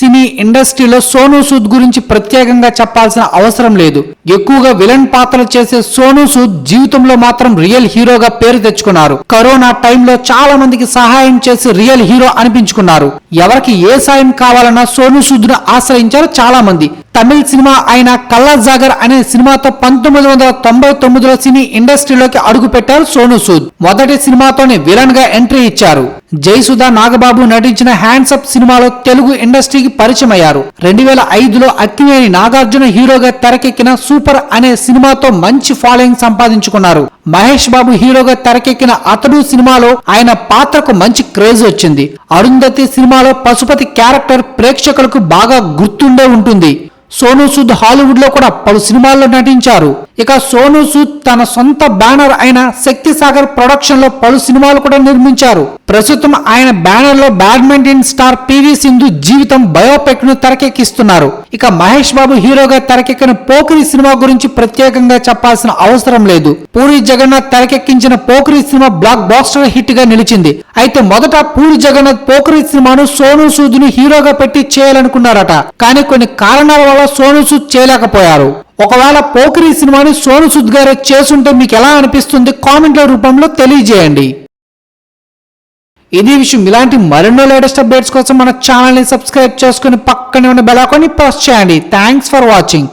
సినీ ఇండస్ట్రీలో సోనూ సూద్ గురించి ప్రత్యేకంగా చెప్పాల్సిన అవసరం లేదు. ఎక్కువగా విలన్ పాత్రలు చేసే సోనూ సూద్ జీవితంలో మాత్రం రియల్ హీరోగా పేరు తెచ్చుకున్నారు. కరోనా టైంలో చాలా మందికి సహాయం చేసి రియల్ హీరో అనిపించుకున్నారు. ఎవరికి ఏ సాయం కావాలన్నా సోనూ సూద్ను ఆశ్రయించారు చాలా మంది. తమిళ సినిమా అయిన కల్లా జాగర్ అనే సినిమాతో పంతొమ్మిది వందల తొంభై తొమ్మిదిలో సినీ ఇండస్ట్రీలోకి అడుగుపెట్టారు సోను సూద్. మొదటి సినిమాతోనే విలన్గా ఎంట్రీ ఇచ్చారు. జయసుధ నాగబాబు నటించిన హ్యాండ్స్ అప్ సినిమాలో తెలుగు ఇండస్ట్రీకి పరిచయం అయ్యారు రెండు వేల ఐదులో అక్కినేని నాగార్జున హీరోగా తెరకెక్కిన సూపర్ అనే సినిమాతో మంచి ఫాలోయింగ్ సంపాదించుకున్నారు. మహేష్ బాబు హీరోగా తెరకెక్కిన అతడు సినిమాలో ఆయన పాత్రకు మంచి క్రేజ్ వచ్చింది. అరుంధతి సినిమాలో పశుపతి క్యారెక్టర్ ప్రేక్షకులకు బాగా గుర్తుండే ఉంటుంది. సోనూ సూద్ హాలీవుడ్లో కూడా పలు సినిమాల్లో నటించారు. ఇక సోనూ సూద్ తన సొంత బ్యానర్ అయిన శక్తి సాగర్ ప్రొడక్షన్లో పలు సినిమాలు కూడా నిర్మించారు. ప్రస్తుతం ఆయన బ్యానర్లో బ్యాడ్మింటన్ స్టార్ పివి సింధు జీవితం బయోపిక్ను తెరకెక్కిస్తున్నారు. ఇక మహేష్ బాబు హీరోగా తెరకెక్కిన పోకిరి సినిమా గురించి ప్రత్యేకంగా చెప్పాల్సిన అవసరం లేదు. పూరి జగన్నాథ్ తెరకెక్కించిన పోకిరి సినిమా బ్లాక్ బాస్టర్ హిట్గా నిలిచింది. అయితే మొదట పూరి జగన్నాథ్ పోకిరి సినిమాను సోనూ సూద్ని హీరోగా పెట్టి చేయాలనుకున్నారట. కానీ కొన్ని కారణాల వల్ల సోనూ సూద్ చేయలేకపోయారు. ఒకవేళ పోకిరి సినిమాని సోను సుద్ గారు చేసుంటే మీకు ఎలా అనిపిస్తుంది కామెంట్ల రూపంలో తెలియజేయండి. ఇది విషయం ఇలాంటి మరెన్నో లేటెస్ట్ అప్డేట్స్ కోసం మన ఛానల్ని సబ్స్క్రైబ్ చేసుకుని పక్కనే ఉన్న బెల్ ప్రెస్ చేయండి. Thanks for watching.